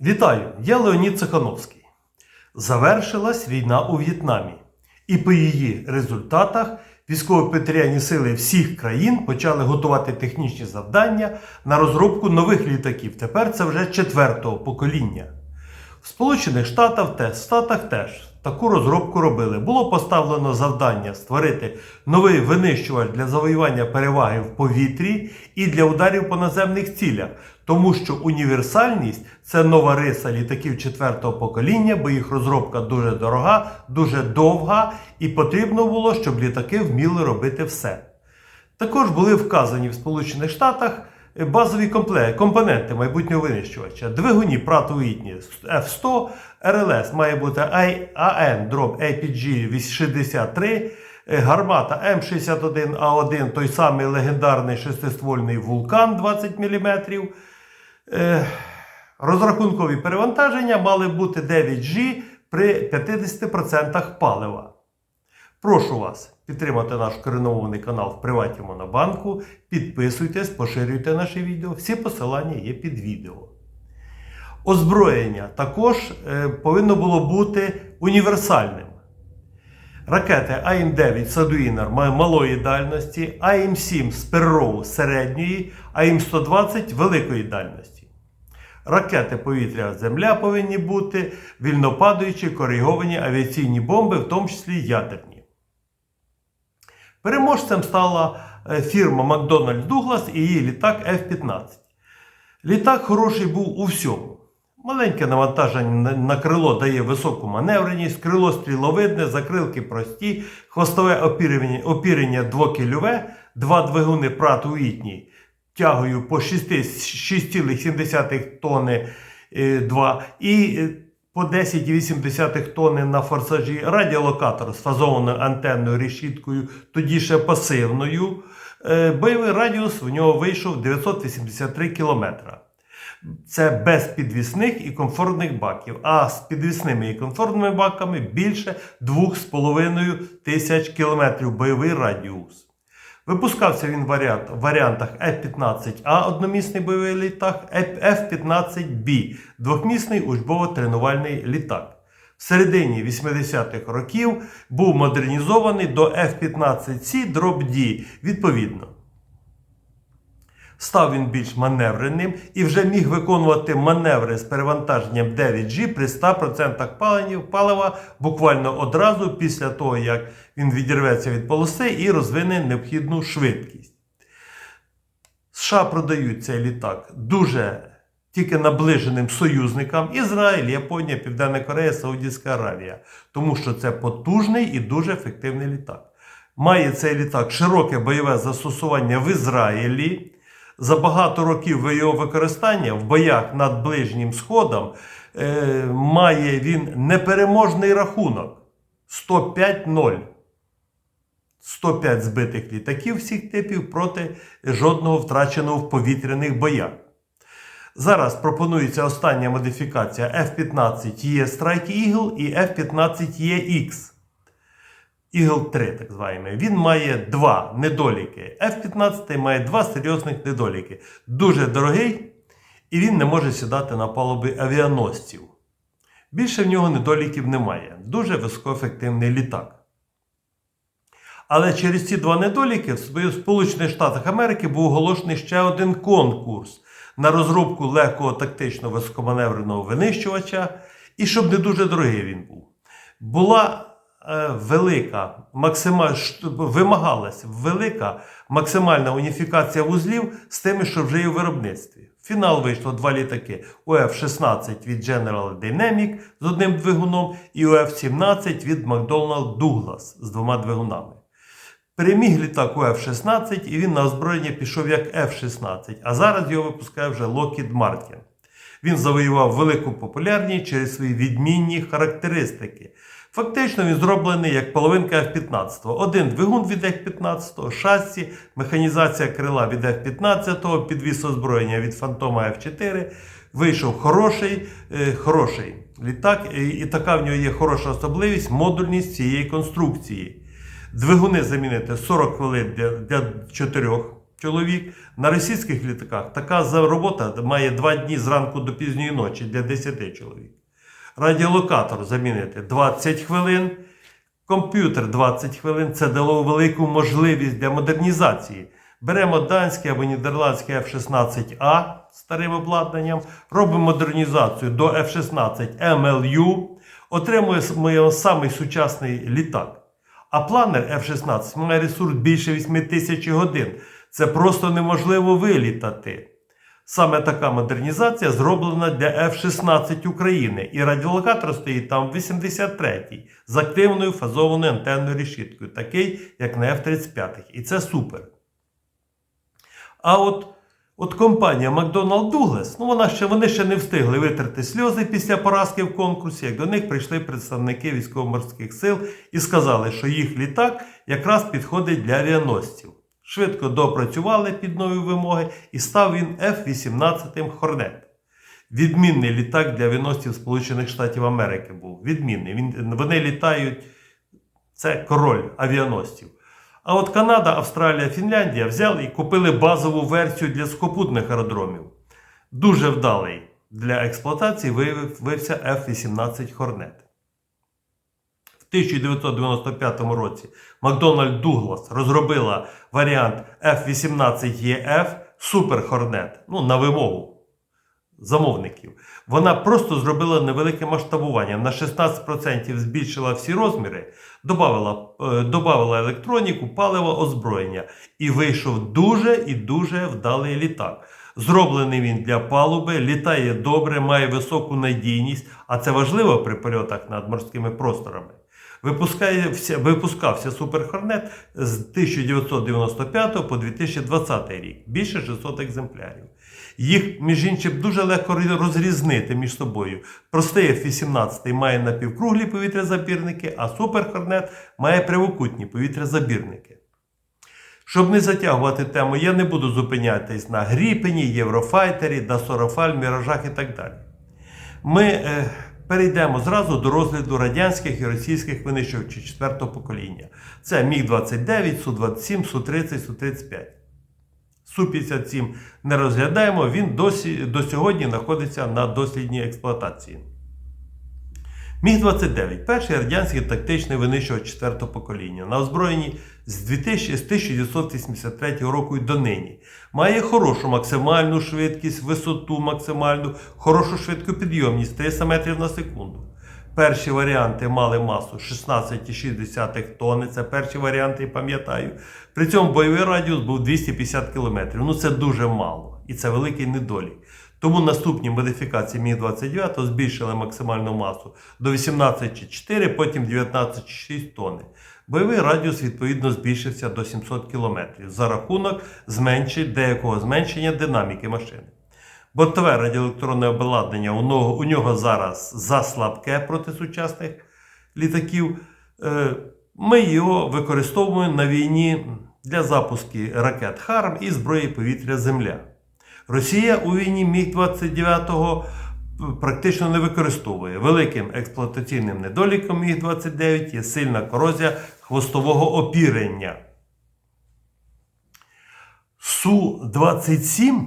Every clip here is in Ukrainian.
Вітаю! Я Леонід Цехановський. Завершилась війна у В'єтнамі, і по її результатах військово-петріальні сили всіх країн почали готувати технічні завдання на розробку нових літаків. Тепер це вже четвертого покоління. Сполучених Штатах теж, Штатах теж таку розробку робили. Було поставлено завдання створити новий винищувач для завоювання переваги в повітрі і для ударів по наземних цілях, тому що універсальність це нова риса літаків четвертого покоління, бо їх розробка дуже дорога, дуже довга, і потрібно було, щоб літаки вміли робити все. Також були вказані в Сполучених Штатах базові компоненти майбутнього винищувача. Двигуні Pratt Whitney F100, РЛС має бути AN APG 63, е, гармата М61А1, той самий легендарний шестиствольний вулкан 20 мм. Е, Розрахункові перевантаження мали бути 9G при 50% палива. Прошу вас підтримати наш коренований канал в Приваті Монобанку. Підписуйтесь, поширюйте наші відео. Всі посилання є під відео. Озброєння також е, повинно було бути універсальним. Ракети АІМ-9 Садуїнер малої дальності, АІМ-7 Сперроу середньої, АІМ-120 великої дальності. Ракети повітря-земля повинні бути вільнопадаючі кориговані авіаційні бомби, в тому числі ядерні. Переможцем стала е, фірма Макдональдс Дуглас і її літак F-15. Літак хороший був у всьому. Маленьке навантаження на- крило дає високу маневреність, крило стріловидне, закрилки прості, хвостове опірення, опірення двокільове, два двигуни Pratt Whitney тягою по 6,7 тонни е, 2 і е, по 10,8 тонни на форсажі радіолокатор з фазованою антенною решіткою, тоді ще пасивною. Е, Бойовий радіус в нього вийшов 983 кілометра. Це без підвісних і комфортних баків. А з підвісними і комфортними баками більше 2,5 тисяч кілометрів бойовий радіус. Випускався він в варіант, в варіантах F-15A одномісний бойовий літак, F-15B двохмісний учбово-тренувальний літак. В середині 80-х років був модернізований до F-15C дроб D відповідно. Став він більш маневреним і вже міг виконувати маневри з перевантаженням 9G при 100% паливів- палива буквально одразу після того, як він відірветься від полоси і розвине необхідну швидкість. США продають цей літак дуже тільки наближеним союзникам Ізраїль, Японія, Південна Корея, Саудівська Аравія, тому що це потужний і дуже ефективний літак. Має цей літак широке бойове застосування в Ізраїлі. За багато років його використання в боях над Ближнім Сходом е, має він непереможний рахунок 105-0. 105 збитих літаків всіх типів проти жодного втраченого в повітряних боях. Зараз пропонується остання модифікація F-15E Strike Eagle і F-15EX. Eagle 3, так званий. Він має два недоліки. F-15 має два серйозних недоліки. Дуже дорогий, і він не може сідати на палуби авіаносців. Більше в нього недоліків немає. Дуже високоефективний літак. Але через ці два недоліки в Сполучених Штатах Америки був оголошений ще один конкурс на розробку легкого тактично високоманевреного винищувача, і щоб не дуже дорогий він був. Була велика, максима... ш- вимагалась велика максимальна уніфікація вузлів з тими, що вже є в виробництві. В фінал вийшло два літаки УФ-16 від General Dynamic з одним двигуном і УФ-17 від McDonnell Douglas з двома двигунами. Переміг літак у F-16 і він на озброєння пішов як F-16, а зараз його випускає вже Lockheed Martin. Він завоював велику популярність через свої відмінні характеристики. Фактично він зроблений як половинка F-15. Один двигун від F-15, шасі, механізація крила від F-15, підвіс озброєння від Фантома F4. Вийшов хороший, е, хороший літак, і, і така в нього є хороша особливість модульність цієї конструкції. Двигуни замінити 40 хвилин для, для 4 чоловік. На російських літаках така робота має 2 дні зранку до пізньої ночі для 10 чоловік. Радіолокатор замінити 20 хвилин. Комп'ютер 20 хвилин це дало велику можливість для модернізації. Беремо данський або нідерландський F-16A з старим обладнанням, робимо модернізацію до F-16 MLU, отримуємо самий сучасний літак. А планер F-16 має ресурс більше 8 тисяч годин. Це просто неможливо вилітати. Саме така модернізація зроблена для F-16 України, і радіолокатор стоїть там 83-й з активною фазованою антенною решіткою, такий, як на F-35. І це супер. А от, от компанія McDonnell Douglas, ну вона ще, вони ще не встигли витерти сльози після поразки в конкурсі, як до них прийшли представники військово-морських сил і сказали, що їх літак якраз підходить для авіаносців. Швидко допрацювали під нові вимоги і став він F-18 Hornet. Відмінний літак для авіаносців Сполучених Штатів Америки був. Відмінний. Він, вони літають, це король авіаносців. А от Канада, Австралія, Фінляндія взяли і купили базову версію для скопутних аеродромів. Дуже вдалий для експлуатації виявився F-18 Hornet. В 1995 році Макдональд Дуглас розробила варіант F-18EF Super Hornet ну, на вимогу замовників. Вона просто зробила невелике масштабування. На 16% збільшила всі розміри, додавала, е, додавала електроніку, паливо, озброєння. І вийшов дуже і дуже вдалий літак. Зроблений він для палуби, літає добре, має високу надійність, а це важливо при польотах над морськими просторами. Випускався Супер Хорнет з 1995 по 2020 рік. Більше 600 екземплярів. Їх, між іншим, дуже легко розрізнити між собою. Простий F-18 має напівкруглі повітрязабірники, а Супер Хорнет має прямокутні повітрязабірники. Щоб не затягувати тему, я не буду зупинятись на Гріпені, Єврофайтері, Дасорафаль, Міражах і так далі. Ми е, перейдемо зразу до розгляду радянських і російських винищувачів четвертого покоління. Це Міг-29, Су-27, Су-30, Су-35. Су-57 не розглядаємо, він досі, до сьогодні знаходиться на дослідній експлуатації. Міг-29 перший радянський тактичний винищувач четвертого покоління на озброєнні з 1983 року і донині. Має хорошу максимальну швидкість, висоту максимальну, хорошу швидкопідйомність 300 метрів на секунду. Перші варіанти мали масу 16,6 тонни. Це перші варіанти, пам'ятаю. При цьому бойовий радіус був 250 км. Ну це дуже мало. І це великий недолік. Тому наступні модифікації Міг-29 збільшили максимальну масу до 18,4, потім 19,6 тонни. Бойовий радіус відповідно збільшився до 700 км за рахунок зменшень, деякого зменшення динаміки машини. Бортове радіоелектронне обладнання у нього, у нього зараз заслабке проти сучасних літаків. Е, Ми його використовуємо на війні для запуску ракет ХАРМ і зброї повітря Земля. Росія у війні Міг-29 практично не використовує. Великим експлуатаційним недоліком Міг-29 є сильна корозія хвостового опірення. Су-27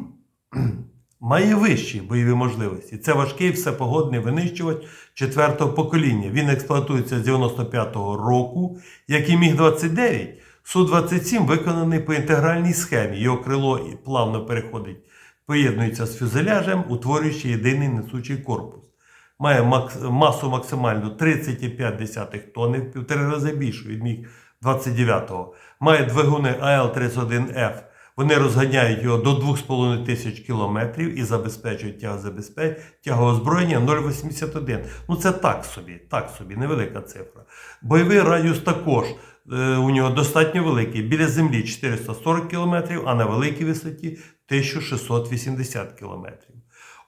має вищі бойові можливості. Це важкий всепогодний винищувач четвертого покоління. Він експлуатується з 95-го року, як і Міг-29. Су-27 виконаний по інтегральній схемі. Його крило плавно переходить, поєднується з фюзеляжем, утворюючи єдиний несучий корпус. Має масу максимальну 30,5 тонни, в півтори рази більшу від міг 29-го. Має двигуни АЛ-31Ф. Вони розганяють його до 2,5 тисяч кілометрів і забезпечують тягозабезпечення, тягоозброєння 0,81. Ну це так собі, так собі, невелика цифра. Бойовий радіус також е, у нього достатньо великий. Біля землі 440 км, а на великій висоті 1680 км.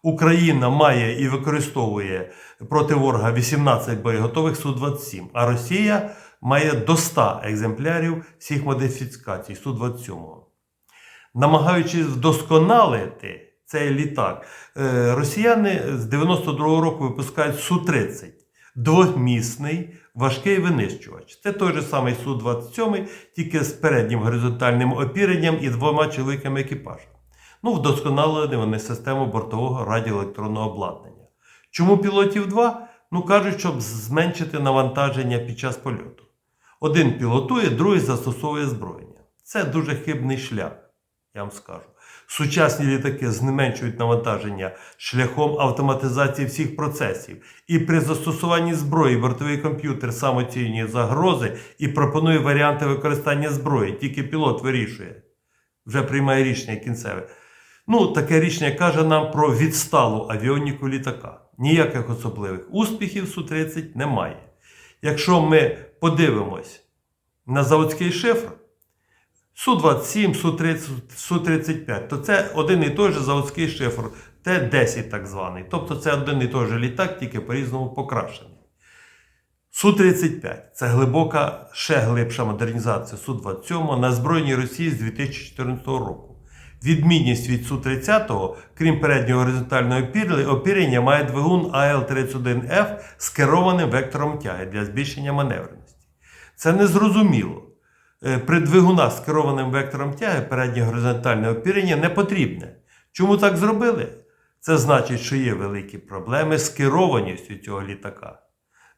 Україна має і використовує проти ворога 18 боєготових Су-27, а Росія має до 100 екземплярів всіх модифікацій Су-27 намагаючись вдосконалити цей літак, е, росіяни з 92-го року випускають Су-30. двомісний важкий винищувач. Це той же самий Су-27, тільки з переднім горизонтальним опіренням і двома чоловіками екіпажа. Ну, вдосконалили вони систему бортового радіоелектронного обладнання. Чому пілотів два? Ну, кажуть, щоб зменшити навантаження під час польоту. Один пілотує, другий застосовує зброєння. Це дуже хибний шлях, я вам скажу. Сучасні літаки зменшують навантаження шляхом автоматизації всіх процесів. І при застосуванні зброї бортовий комп'ютер сам оцінює загрози і пропонує варіанти використання зброї. Тільки пілот вирішує, вже приймає рішення кінцеве. Ну, таке рішення каже нам про відсталу авіоніку літака. Ніяких особливих успіхів Су-30 немає. Якщо ми подивимось на заводський шифр, Су-27, Су-30, Су-35, то це один і той же заводський шифр, Т-10 так званий. Тобто це один і той же літак, тільки по-різному покращений. Су-35 це глибока, ще глибша модернізація Су-27 на збройній Росії з 2014 року. Відмінність від Су-30, крім переднього горизонтального опір- опірення, має двигун АЛ-31Ф з керованим вектором тяги для збільшення маневреності. Це незрозуміло. Е, При двигунах з керованим вектором тяги переднє горизонтальне опірення не потрібне. Чому так зробили? Це значить, що є великі проблеми з керованістю цього літака.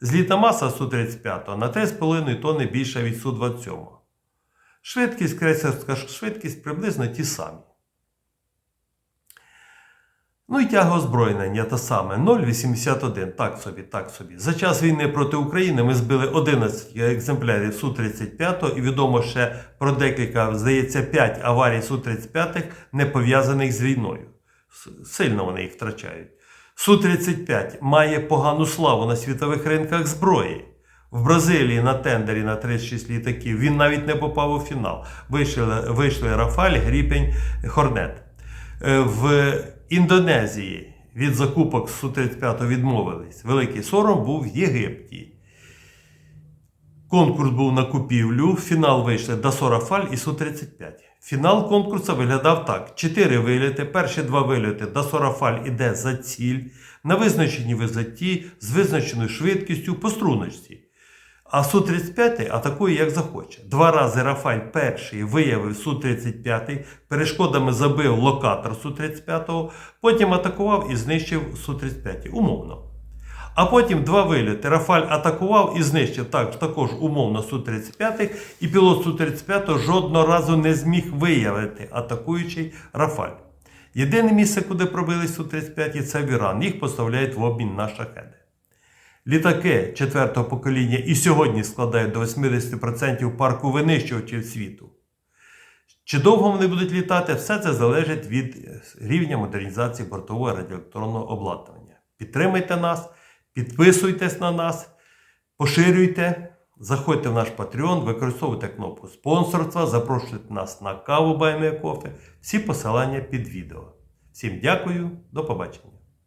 Зліта маса Су-35 на 3,5 тонни більша від Су-27. Швидкість, крейсерська швидкість приблизно ті самі. Ну і тяга озброєння та саме 0,81. Так собі, так собі. За час війни проти України ми збили 11 екземплярів Су-35 і відомо ще про декілька, здається, 5 аварій Су-35, не пов'язаних з війною. Сильно вони їх втрачають. Су-35 має погану славу на світових ринках зброї. В Бразилії на тендері на 36 літаків він навіть не попав у фінал. Вийшли, вийшли Рафаль, Гріпень, Хорнет. Е, В Індонезії від закупок Су-35 відмовились. Великий сором був в Єгипті. Конкурс був на купівлю. В фінал вийшли Дасо Рафаль і Су-35. Фінал конкурсу виглядав так: чотири вильоти. Перші два вильоти Дасо Рафаль іде за ціль на визначеній висоті з визначеною швидкістю по струночці. А Су-35 атакує як захоче. Два рази Рафаль перший виявив Су-35, перешкодами забив локатор Су-35, потім атакував і знищив Су-35. Умовно. А потім два вильоти. Рафаль атакував і знищив так, також умовно Су-35, і пілот Су-35 жодного разу не зміг виявити атакуючий Рафаль. Єдине місце, куди пробили Су-35, це в Іран. Їх поставляють в обмін на шахеди. Літаки четвертого покоління і сьогодні складають до 80% парку винищувачів світу. Чи довго вони будуть літати, все це залежить від рівня модернізації бортового радіоелектронного обладнання. Підтримайте нас, підписуйтесь на нас, поширюйте, заходьте в наш Patreon, використовуйте кнопку спонсорства, запрошуйте нас на каву Баймія Кофе. Всі посилання під відео. Всім дякую, до побачення.